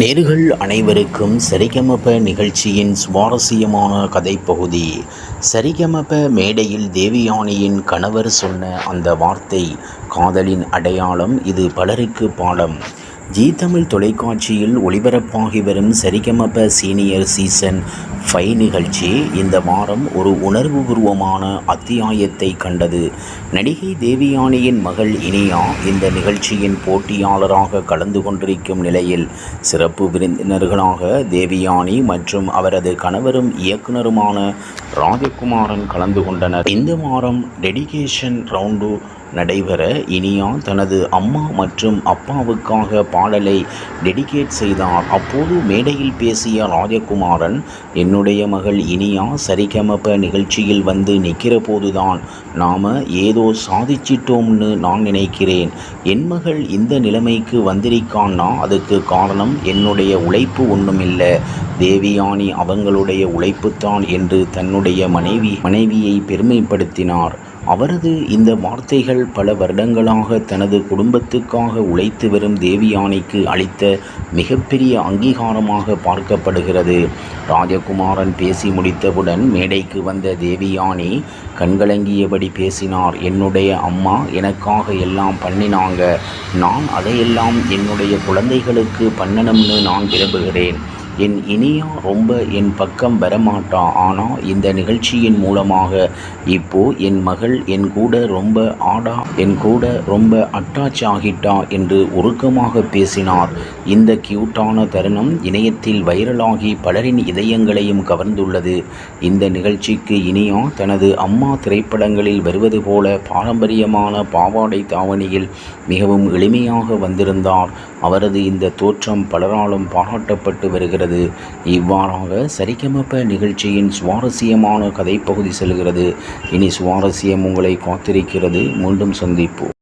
நேர்கள் அனைவருக்கும் சரிகமப நிகழ்ச்சியின் சுவாரஸ்யமான கதைப்பகுதி. சரிகமப மேடையில் தேவியானியின் கணவர் சொன்ன அந்த வார்த்தை காதலின் அடையாளம் இது பலருக்கு பாடம். ஜி தமிழ் தொலைக்காட்சியில் ஒளிபரப்பாகி வரும் சரிகமப சீனியர் சீசன் ஃபைவ் நிகழ்ச்சி இந்த வாரம் ஒரு உணர்வுபூர்வமான அத்தியாயத்தை கண்டது. நடிகை தேவியானியின் மகள் இனியா இந்த நிகழ்ச்சியின் போட்டியாளராக கலந்து கொண்டிருக்கும் நிலையில் சிறப்பு விருந்தினர்களாக தேவியானி மற்றும் அவரது கணவரும் இயக்குனருமான ராஜகுமாரன் கலந்து கொண்டனர். இந்த வாரம் டெடிகேஷன் ரவுண்டு நடைபெற இனியா தனது அம்மா மற்றும் அப்பாவுக்காக பாடலை டெடிகேட் செய்தார். அப்போது மேடையில் பேசிய ராஜகுமாரன் என்னுடைய மகள் இனியா சரிகமப நிகழ்ச்சியில் வந்து நிற்கிற போதுதான் நாம் ஏதோ சாதிச்சிட்டோம்னு நான் நினைக்கிறேன். என் மகள் இந்த நிலைமைக்கு வந்திருக்கான்னா அதுக்கு காரணம் என்னுடைய உழைப்பு ஒன்றுமில்லை தேவியானி அவங்களுடைய உழைப்புத்தான் என்று தன்னுடைய மனைவி மனைவியை பெருமைப்படுத்தினார். அவரது இந்த வார்த்தைகள் பல வருடங்களாக தனது குடும்பத்துக்காக உழைத்து வரும் தேவியானிக்கு அளித்த மிகப்பெரிய அங்கீகாரமாக பார்க்கப்படுகிறது. ராஜகுமாரன் பேசி முடித்தவுடன் மேடைக்கு வந்த தேவியானி கண்கலங்கியபடி பேசினார் என்னுடைய அம்மா எனக்காக எல்லாம் பண்ணினாங்க. நான் அதையெல்லாம் என்னுடைய குழந்தைகளுக்கு பண்ணணும்னு நான் விரும்புகிறேன். என் இனியா ரொம்ப என் பக்கம் வரமாட்டா ஆனால் இந்த நிகழ்ச்சியின் மூலமாக. இப்போ என் மகள் என் கூட ரொம்ப ஆடா என் கூட ரொம்ப அட்டாச் ஆகிட்டா என்று உருக்கமாக பேசினார். இந்த கியூட்டான தருணம் இணையத்தில் வைரலாகி பலரின் இதயங்களையும் கவர்ந்துள்ளது. இந்த நிகழ்ச்சிக்கு இனியா தனது அம்மா திரைப்படங்களில் வருவது போல பாரம்பரியமான பாவாடை தாவணியில் மிகவும் எளிமையாக வந்திருந்தார். அவரது இந்த தோற்றம் பலராலும் பாராட்டப்பட்டு வருகிறது. இவ்வாறாக சரிகமப்ப நிகழ்ச்சியின் சுவாரஸ்யமான கதைப்பகுதி செல்கிறது. இனி சுவாரஸ்யம் உங்களை காத்திருக்கிறது. மீண்டும் சந்திப்போம்.